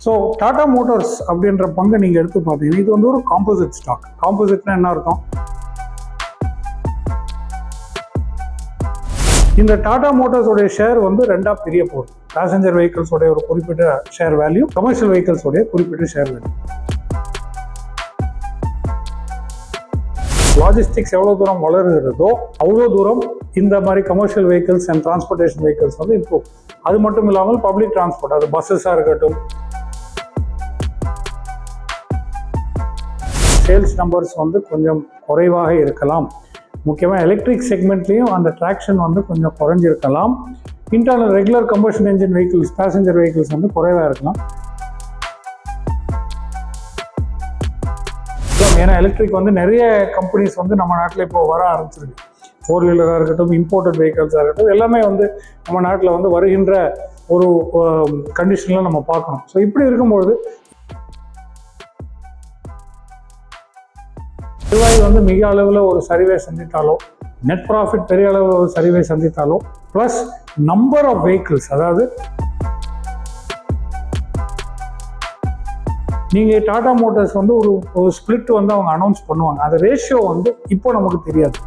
So Tata Motors அப்படின்ற பங்கை நீங்கள் எடுத்து பார்த்தீங்கன்னா இது வந்து ஒரு காம்போசிட் ஸ்டாக் காம்போசிட்னா என்ன அர்த்தம்? இந்த டாடா மோட்டார்ஸோடைய ஷேர் வந்து ரெண்டா பிரிய போகுது. பேசஞ்சர் வெஹிக்கிள்ஸோடைய ஒரு குறிப்பிட்ட ஷேர் வேல்யூ கமர்ஷியல் வெஹிக்கிள்ஸோடைய குறிப்பிட்ட ஷேர் வேல்யூ லாஜிஸ்டிக்ஸ் எவ்வளோ தூரம் வளருகிறதோ அவ்வளோ தூரம் இந்த மாதிரி commercial vehicles and transportation vehicles வந்து இம்ப்ரூவ் அது மட்டும் இல்லாமல் பப்ளிக் டிரான்ஸ்போர்ட் அது பஸ்ஸஸாக இருக்கட்டும் சேல்ஸ் நம்பர்ஸ் வந்து கொஞ்சம் குறைவாக இருக்கலாம். முக்கியமாக எலக்ட்ரிக் செக்மெண்ட்லேயும் அந்த ட்ராக்ஷன் வந்து கொஞ்சம் குறைஞ்சிருக்கலாம். Internal regular combustion engine vehicles passenger vehicles வந்து குறைவாக இருக்கலாம். ஏன்னா எலக்ட்ரிக் வந்து நிறைய கம்பெனிஸ் வந்து நம்ம நாட்டில் இப்போ வர ஆரம்பிச்சிருக்கு. ஃபோர் வீலராக இருக்கட்டும் இம்போர்ட்டட் வெஹிக்கல்ஸாக இருக்கட்டும் எல்லாமே வந்து நம்ம நாட்டில் வந்து வருகின்ற ஒரு கண்டிஷனில் நம்ம பார்க்கணும். ஸோ இப்படி இருக்கும்பொழுது வருவாய் வந்து மிக அளவில் ஒரு சரிவை சந்தித்தாலோ நெட் ப்ராஃபிட் பெரிய அளவில் ஒரு சரிவை சந்தித்தாலோ ப்ளஸ் நம்பர் ஆஃப் வெஹிக்கிள்ஸ் அதாவது நீங்கள் டாடா மோட்டார்ஸ் வந்து ஒரு ஒரு ஸ்பிளிட் வந்து அவங்க அனௌன்ஸ் பண்ணுவாங்க. அந்த ரேஷியோ வந்து இப்போ நமக்கு தெரியாது.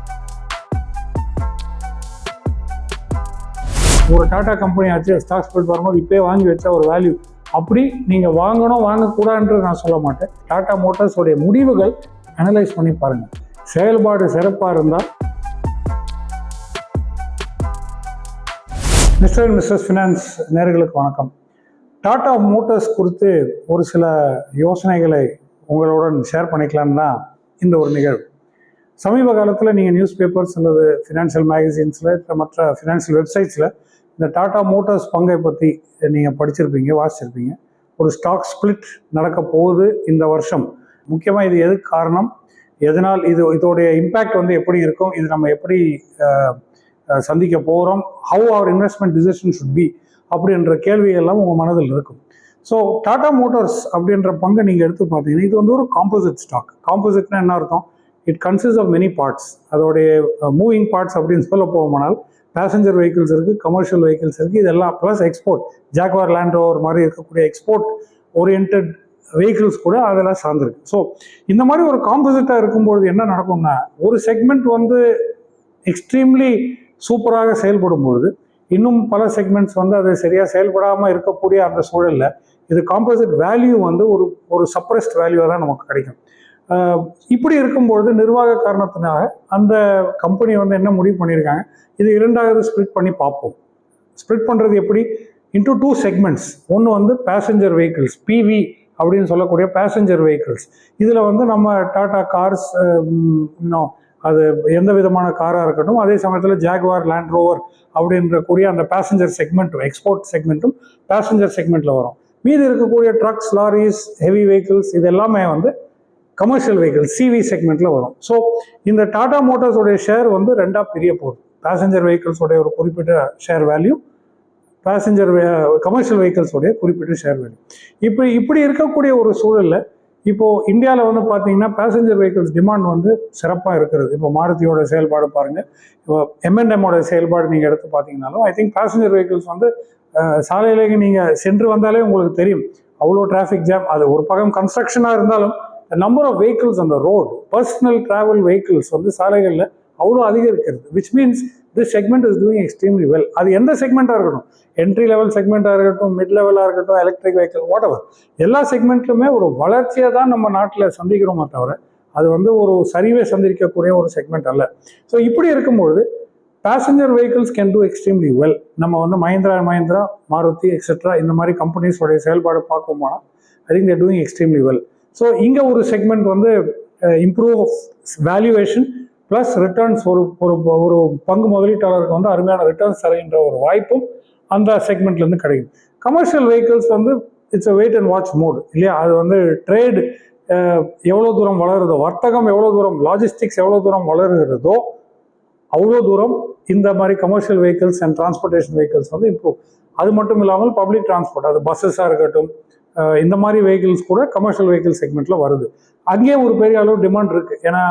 ஒரு டாடா கம்பெனி ஆச்சு ஸ்டாக் ஸ்பிளிட் வரும்போது இப்போயே வாங்கி வச்சா ஒரு வேல்யூ அப்படி நீங்கள் வாங்கணும் வாங்கக்கூடாதுன்றது நான் சொல்ல மாட்டேன். டாடா மோட்டர்ஸோடைய முடிவுகள் அனலைஸ் பண்ணி பாருங்கள் செயல்பாடு சிறப்பாக இருந்தால் மிஸ்டர் அண்ட் ஃபினான்ஸ் நேர்களுக்கு வணக்கம். டாடா மோட்டர்ஸ் குறித்து ஒரு சில யோசனைகளை உங்களுடன் ஷேர் பண்ணிக்கலாம்னு தான் இந்த ஒரு நிகழ்வு. சமீப காலத்தில் நீங்கள் நியூஸ் பேப்பர்ஸ் அல்லது ஃபினான்ஷியல் மேகசின்ஸில் மற்ற ஃபினான்ஷியல் வெப்சைட்ஸில் இந்த டாடா மோட்டார்ஸ் பங்கை பற்றி நீங்கள் படிச்சிருப்பீங்க வாசிச்சிருப்பீங்க. ஒரு ஸ்டாக் ஸ்பிளிட் நடக்க போகுது இந்த வருஷம். முக்கியமாக இது எதுக்கு காரணம்? எதனால் இது இதோடைய இம்பேக்ட் வந்து எப்படி இருக்கும்? இது நம்ம எப்படி சந்திக்க போகிறோம் how our investment decision should be அப்படின்ற கேள்வியெல்லாம் உங்கள் மனதில் இருக்கும். ஸோ டாடா மோட்டார்ஸ் அப்படின்ற பங்கை நீங்கள் எடுத்து பார்த்தீங்கன்னா இது வந்து ஒரு காம்போசிட் ஸ்டாக் காம்போசிட்னா என்ன அர்த்தம்? It consist of many parts அதோடைய மூவிங் பார்ட்ஸ் அப்படின்னு சொல்ல போகுமானால் பேசஞ்சர் வெஹிக்கிள்ஸ் இருக்குது கமர்ஷியல் வெஹிக்கிள்ஸ் இருக்குது இதெல்லாம் plus export Jaguar Land Rover மாதிரி இருக்கக்கூடிய எக்ஸ்போர்ட் ஓரியன்ட் வெஹிக்கிள்ஸ் கூட அதெல்லாம் சார்ந்திருக்கு. ஸோ இந்த மாதிரி ஒரு காம்போசிட்டாக இருக்கும்பொழுது என்ன நடக்கும்னா ஒரு செக்மெண்ட் வந்து எக்ஸ்ட்ரீம்லி சூப்பராக செயல்படும் பொழுது இன்னும் பல செக்மெண்ட்ஸ் வந்து அது சரியாக செயல்படாமல் இருக்கக்கூடிய அந்த சூழலில் இது காம்போசிட் வேல்யூ வந்து ஒரு ஒரு சப்ரஸ்ட் வேல்யூவாக தான் நமக்கு கிடைக்கும். இப்படி இருக்கும்பொழுது நிர்வாக காரணத்தினாக அந்த கம்பெனி வந்து என்ன முடிவு பண்ணியிருக்காங்க இது இரண்டாவது ஸ்ப்ளிட் பண்ணி பார்ப்போம். ஸ்ப்ளிட் பண்ணுறது எப்படி? இன்டூ டூ செக்மெண்ட்ஸ் ஒன்று வந்து பேசஞ்சர் வெஹிக்கிள்ஸ் பிவி அப்படின்னு சொல்லக்கூடிய பேசஞ்சர் வெஹிக்கிள்ஸ் இதில் வந்து நம்ம டாடா கார்ஸ் இன்னும் அது எந்த விதமான காராக இருக்கட்டும் அதே சமயத்தில் ஜாக்வார் லேண்ட் ரோவர் அப்படின்ற கூடிய அந்த பேசஞ்சர் செக்மெண்ட்டும் எக்ஸ்போர்ட் செக்மெண்ட்டும் பேசஞ்சர் செக்மெண்ட்டில் வரும். மீதி இருக்கக்கூடிய ட்ரக்ஸ் லாரிஸ் ஹெவி வெஹிக்கிள்ஸ் இது எல்லாமே வந்து கமர்ஷியல் வெஹிக்கிள் சிவி செக்மெண்ட்டில் வரும். ஸோ இந்த டாடா மோட்டார்ஸோடைய ஷேர் வந்து ரெண்டாக பிரிய போகுது. பேசஞ்சர் வெஹிக்கிள்ஸோடைய ஒரு குறிப்பிட்ட ஷேர் வேல்யூ பேசஞ்சர் கமர்ஷியல் வெஹிக்கிள்ஸோடைய குறிப்பிட்ட ஷேர் வேல்யூ இப்போ இப்படி இருக்கக்கூடிய ஒரு சூழலில் இப்போது இந்தியாவில் வந்து பார்த்தீங்கன்னா பேசஞ்சர் வெஹிக்கிள்ஸ் டிமாண்ட் வந்து சிறப்பாக இருக்கிறது. இப்போ மாருதியோட செயல்பாடு பாருங்கள் இப்போ எம்என்எம்மோட செயல்பாடு நீங்கள் எடுத்து பார்த்தீங்கனாலும் ஐ திங்க் பேசஞ்சர் வெஹிக்கிள்ஸ் வந்து சாலையிலேயே நீங்கள் சென்று வந்தாலே உங்களுக்கு தெரியும். அவ்வளோ டிராஃபிக் ஜாம் அது ஒரு பக்கம் கன்ஸ்ட்ரக்ஷனாக இருந்தாலும் நம்பர் ஆஃப் வெஹிக்கிள்ஸ் அந்த ரோடு பர்சனல் டிராவல் வெஹிக்கிள்ஸ் வந்து சாலைகளில் அவ்வளோ அதிகரிக்கிறது which means this segment is doing extremely well அது எந்த செக்மெண்ட்டாக இருக்கட்டும் என்ட்ரி லெவல் செக்மெண்ட்டாக இருக்கட்டும் மிட் லெவலாக இருக்கட்டும் எலக்ட்ரிக் வெஹிக்கிள் வாட் எவர் எல்லா செக்மெண்ட்லுமே ஒரு வளர்ச்சியை தான் நம்ம நாட்டில் சந்திக்கிறோமே தவிர அது வந்து ஒரு சரிவை சந்திக்கக்கூடிய ஒரு செக்மெண்ட் அல்ல. ஸோ இப்படி இருக்கும்பொழுது passenger vehicles can do extremely well நம்ம வந்து மஹிந்திரா மஹிந்திரா மாருதி எக்ஸெட்ரா இந்த மாதிரி கம்பெனிஸோடைய செயல்பாடு பார்க்கும்போனா I think they're doing extremely well so இங்கே ஒரு செக்மெண்ட் வந்து uh, improve valuation plus returns ஒரு ஒரு ஒரு பங்கு முதலீட்டாளருக்கு வந்து அருமையான ரிட்டர்ன்ஸ் தருகின்ற ஒரு வாய்ப்பும் அந்த செக்மெண்ட்லேருந்து கிடைக்கும் கமர்ஷியல் வெஹிக்கிள்ஸ் வந்து it's a wait and watch mode இல்லையா? அது வந்து ட்ரேட் எவ்வளோ தூரம் வளருதோ வர்த்தகம் எவ்வளோ தூரம் லாஜிஸ்டிக்ஸ் எவ்வளோ தூரம் வளருகிறதோ அவ்வளோ தூரம் இந்த மாதிரி commercial vehicles and transportation vehicles வந்து இம்ப்ரூவ் அது மட்டும் இல்லாமல் பப்ளிக் டிரான்ஸ்போர்ட் அது பஸ்ஸஸாக இருக்கட்டும் இந்த மாதிரி வெஹிக்கிள்ஸ் கூட கமர்ஷியல் வெஹிக்கிள் செக்மெண்ட்டில் வருது. அங்கேயே ஒரு பெரிய அளவு டிமாண்ட் இருக்குது ஏன்னா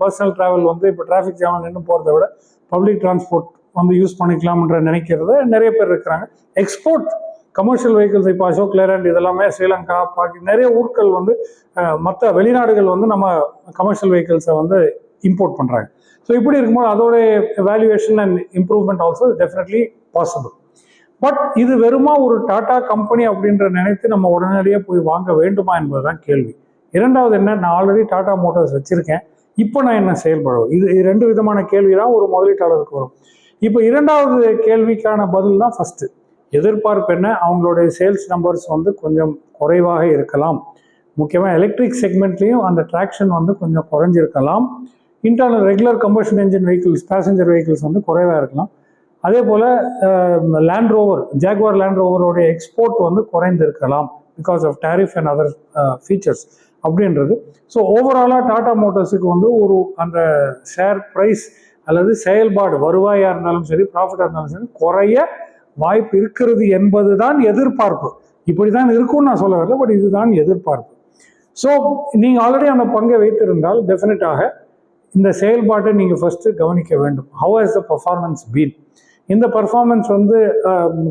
பர்சனல் டிராவல் வந்து இப்போ டிராஃபிக் ஜாம் நின்று போகிறத விட பப்ளிக் டிரான்ஸ்போர்ட் வந்து யூஸ் பண்ணிக்கலாம்ன்ற நினைக்கிறத நிறைய பேர் இருக்கிறாங்க. எக்ஸ்போர்ட் கமர்ஷியல் வெஹிக்கிள்ஸ் இப்போ அசோக் லேலண்ட் இதெல்லாமே ஸ்ரீலங்கா பாக்கி நிறைய ஊர்கள் வந்து மற்ற வெளிநாடுகள் வந்து நம்ம கமர்ஷியல் வெஹிக்கிள்ஸை வந்து இம்போர்ட் பண்ணுறாங்க ஸோ இப்படி இருக்கும்போது அதோட valuation and improvement also definitely possible but இது வெறுமா ஒரு டாடா கம்பெனி அப்படின்ற நினைத்து நம்ம உடனடியாக போய் வாங்க வேண்டுமா என்பது தான் கேள்வி. இரண்டாவது என்ன? நான் ஆல்ரெடி டாடா மோட்டார்ஸ் வச்சுருக்கேன். இப்போ நான் என்ன செயல்படுவோம் இது ரெண்டு விதமான கேள்வி தான் ஒரு முதலீட்டாளருக்கு வரும். இப்போ இரண்டாவது கேள்விக்கான பதில் தான் ஃபஸ்ட்டு எதிர்பார்ப்பு என்ன? அவங்களுடைய சேல்ஸ் நம்பர்ஸ் வந்து கொஞ்சம் குறைவாக இருக்கலாம். முக்கியமாக எலக்ட்ரிக் செக்மெண்ட்லேயும் அந்த ட்ராக்ஷன் வந்து கொஞ்சம் குறைஞ்சிருக்கலாம். Internal regular combustion engine vehicles passenger vehicles வந்து குறைவாக இருக்கலாம். அதே போல் லேண்ட் ரோவர் ஜாக்வார் லேண்ட் ரோவருடைய எக்ஸ்போர்ட் வந்து குறைந்திருக்கலாம் because of tariff and other features அப்படின்றது. ஸோ ஓவராலாக டாடா மோட்டார்ஸுக்கு வந்து ஒரு அந்த ஷேர் ப்ரைஸ் அல்லது செயல்பாடு வருவாயாக இருந்தாலும் சரி ப்ராஃபிட்டாக இருந்தாலும் சரி குறைய வாய்ப்பு இருக்கிறது என்பது தான் எதிர்பார்ப்பு. இப்படி தான் இருக்கும்னு நான் சொல்ல வரல பட் இதுதான் எதிர்பார்ப்பு. ஸோ நீங்கள் ஆல்ரெடி அந்த பங்கை வைத்திருந்தால் டெஃபினட்டாக இந்த செயல்பாட்டை நீங்கள் ஃபஸ்ட்டு கவனிக்க வேண்டும். How has the performance been இந்த பர்ஃபார்மன்ஸ் வந்து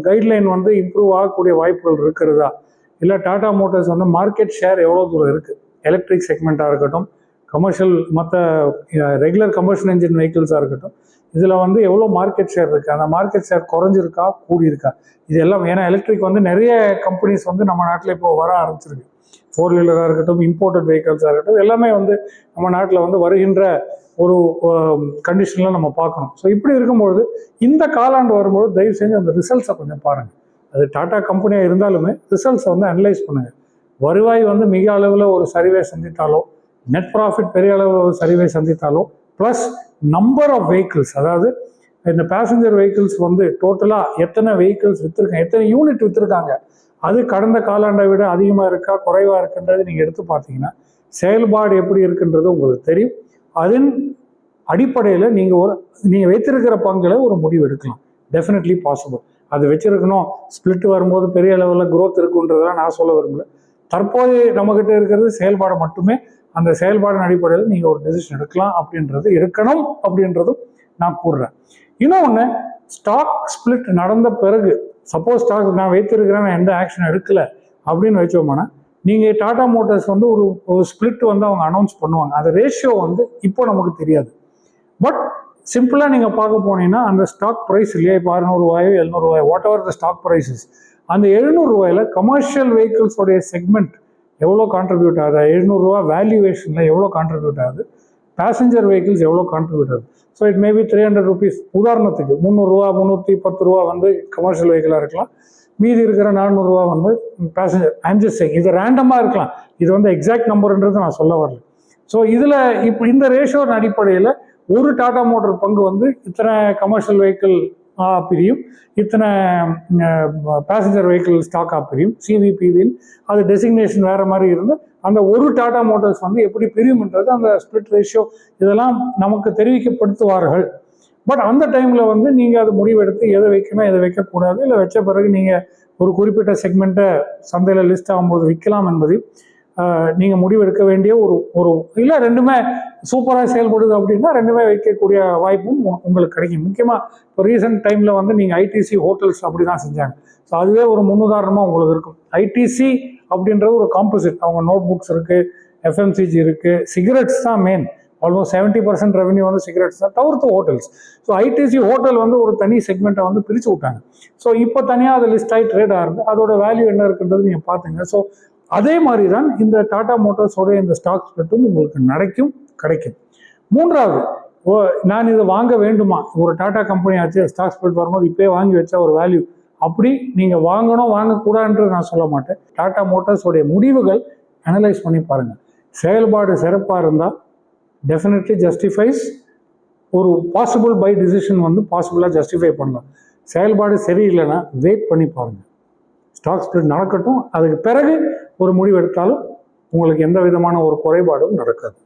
கைட்லைன் வந்து இம்ப்ரூவ் ஆகக்கூடிய வாய்ப்புகள் இருக்கிறதா? இல்லை டாடா மோட்டார்ஸ் வந்து மார்க்கெட் ஷேர் எவ்வளோ தூரம் இருக்குது எலக்ட்ரிக் செக்மெண்ட்டாக இருக்கட்டும் கமர்ஷியல் மற்ற ரெகுலர் கமர்ஷியல் இன்ஜின் வெஹிக்கிள்ஸாக இருக்கட்டும் இதில் வந்து எவ்வளோ மார்க்கெட் ஷேர் இருக்குது அந்த மார்க்கெட் ஷேர் குறைஞ்சிருக்கா? கூடியிருக்கா? இது எல்லாம் ஏன்னா எலக்ட்ரிக் வந்து நிறைய கம்பெனிஸ் வந்து நம்ம நாட்டில் இப்போ வர ஆரம்பிச்சிருக்கு. ஃபோர் வீலராக இருக்கட்டும் இம்போர்ட்டட் வெஹிக்கல்ஸாக இருக்கட்டும் எல்லாமே வந்து நம்ம நாட்டில் வந்து வருகின்ற ஒரு கண்டிஷனில் நம்ம பார்க்கணும். ஸோ இப்படி இருக்கும்பொழுது இந்த காலாண்டு வரும்போது தயவு செஞ்சு அந்த ரிசல்ட்ஸை கொஞ்சம் பாருங்கள் அது டாடா கம்பெனியாக இருந்தாலுமே ரிசல்ட்ஸை வந்து அனலைஸ் பண்ணுங்கள் வருவாய் வந்து மிக அளவில் ஒரு சரிவை சந்தித்தாலோ நெட் ப்ராஃபிட் பெரிய அளவில் ஒரு சரிவை சந்தித்தாலோ ப்ளஸ் நம்பர் ஆஃப் வெஹிக்கிள்ஸ் அதாவது இந்த பேசஞ்சர் வெஹிக்கிள்ஸ் வந்து டோட்டலாக எத்தனை வெஹிக்கிள்ஸ் விற்றுருக்காங்க எத்தனை யூனிட் விற்றுருக்காங்க அது கடந்த காலாண்டை விட அதிகமாக இருக்கா குறைவாக இருக்குன்றது நீங்கள் எடுத்து பார்த்தீங்கன்னா செயல்பாடு எப்படி இருக்குன்றது உங்களுக்கு தெரியும். அதன் அடிப்படையில் நீங்கள் ஒரு நீங்கள் வைத்திருக்கிற பங்கில் ஒரு முடிவு எடுக்கலாம். டெஃபினெட்லி பாசிபிள் அது வச்சிருக்கணும். ஸ்பிளிட் வரும்போது பெரிய லெவலில் குரோத் இருக்குன்றதெல்லாம் நான் சொல்ல விரும்பல. தற்போது நம்மக்கிட்ட இருக்கிறது செயல்பாடு மட்டுமே. அந்த செயல்பாடின் அடிப்படையில் நீங்கள் ஒரு டெசிஷன் எடுக்கலாம் அப்படின்றது எடுக்கணும் அப்படின்றதும் நான் கூறுறேன். இன்னொன்று ஸ்டாக் ஸ்பிளிட் நடந்த பிறகு சப்போஸ் ஸ்டாக் நான் வைத்திருக்கிறேன் நான் எந்த ஆக்ஷன் எடுக்கலை அப்படின்னு வச்சோம்னா நீங்கள் டாடா மோட்டார்ஸ் வந்து ஒரு ஒரு ஸ்பிளிட் வந்து அவங்க அனௌன்ஸ் பண்ணுவாங்க. அந்த ரேஷியோ வந்து இப்போ நமக்கு தெரியாது. பட் சிம்பிளாக நீங்கள் பார்க்க போனீங்கன்னா அந்த ஸ்டாக் ப்ரைஸ் இல்லையா? இப்போ அறுநூறுவாயோ எழுநூறுவாயோ whatever the stock prices அந்த எழுநூறுவாயில் கமர்ஷியல் வெஹிக்கிள்ஸோடைய செக்மெண்ட் எவ்வளோ கான்ட்ரிபியூட் ஆகுது? எழுநூறுவா வேல்யூவேஷனில் எவ்வளோ கான்ட்ரிபியூட் ஆகுது? பேசஞ்சர் வெஹிக்கிள்ஸ் எவ்வளோ கான்ட்ரிபியூட் ஆகுது? So it maybe three hundred rupees உதாரணத்துக்கு முந்நூறுரூவா முந்நூற்றி பத்து ரூபா வந்து கமர்ஷியல் வெஹிக்கிளாக இருக்கலாம். மீதி இருக்கிற நானூறுரூவா வந்து பேசஞ்சர் ஐம் இது ரேண்டமாக இருக்கலாம். இது வந்து எக்ஸாக்ட் நம்பர்ன்றது நான் சொல்ல வரல. ஸோ இதில் இப்போ இந்த ரேஷியோட அடிப்படையில் ஒரு டாடா மோட்டார் பங்கு வந்து இத்தனை கமர்ஷியல் வெஹிக்கிள் பிரியும் இத்தனை பேசஞ்சர் வெஹிக்கிள் ஸ்டாக்காக பிரியும் சிவிபிவின் அது டெசிக்னேஷன் வேறு மாதிரி இருந்து அந்த ஒரு டாடா மோட்டார்ஸ் வந்து எப்படி பிரியும்ன்றது அந்த ஸ்பிளிட் ரேஷியோ இதெல்லாம் நமக்கு தெரிவிக்கப்படுத்துவார்கள். பட் அந்த டைமில் வந்து நீங்கள் அது முடிவெடுத்து எதை வைக்கணும் எதை வைக்கக்கூடாது இல்லை வச்ச பிறகு நீங்கள் ஒரு குறிப்பிட்ட செக்மெண்ட்டை சந்தையில் லிஸ்ட் ஆகும்போது விற்கலாம் என்பதை நீங்கள் முடிவெடுக்க வேண்டிய ஒரு ஒரு இல்லை ரெண்டுமே சூப்பராக செயல்படுது அப்படின்னா ரெண்டுமே வைக்கக்கூடிய வாய்ப்பும் உ- உங்களுக்கு கிடைக்கும். முக்கியமாக இப்போ ரீசெண்ட் டைமில் வந்து நீங்கள் ஐடிசி ஹோட்டல்ஸ் அப்படி தான் செஞ்சாங்க. ஸோ அதுவே ஒரு முன்னுதாரணமாக உங்களுக்கு இருக்கும். ஐடிசி அப்படின்றது ஒரு காம்போசிட் அவங்க நோட் புக்ஸ் இருக்குது எஃப்எம்சிஜி இருக்குது சிகரெட்ஸ் தான் main almost seventy percent revenue வந்து சிகரெட்ஸ் தான் தவிர்த்து ஹோட்டல்ஸ் ஸோ ஐடிசி ஹோட்டல் வந்து ஒரு தனி செக்மெண்ட்டை வந்து பிரித்து விட்டாங்க. ஸோ இப்போ தனியாக அது லிஸ்ட் ஆகி ட்ரேட் ஆகுது. அதோட வேல்யூ என்ன இருக்குன்றது நீங்கள் பார்த்துங்க ஸோ அதே மாதிரி தான் இந்த டாடா மோட்டார்ஸோட இந்த ஸ்டாக் ஸ்பிளிட்டும் உங்களுக்கு நடக்கும் கிடைக்கும். மூன்றாவது ஓ நான் இதை வாங்க வேண்டுமா? ஒரு டாடா கம்பெனி ஆச்சு ஸ்டாக் ஸ்பிளிட் வரும்போது இப்போயே வாங்கி வச்சா ஒரு வேல்யூ அப்படி நீங்கள் வாங்கணும் வாங்கக்கூடாதுன்றது நான் சொல்ல மாட்டேன். டாடா மோட்டார்ஸோடைய முடிவுகள் அனலைஸ் பண்ணி பாருங்கள் செயல்பாடு சிறப்பாக இருந்தால் டெஃபினெட்லி ஜஸ்டிஃபைஸ் ஒரு பாசிபிள் பை டிசிஷன் வந்து பாசிபிளாக ஜஸ்டிஃபை பண்ணலாம். செயல்பாடு சரியில்லைன்னா வெயிட் பண்ணி பாருங்கள் ஸ்டாக் ஸ்பிளிட் நடக்கட்டும். அதுக்கு பிறகு ஒரு முடிவு எடுத்தாலும் உங்களுக்கு எந்த விதமான ஒரு குறைபாடும் நடக்காது.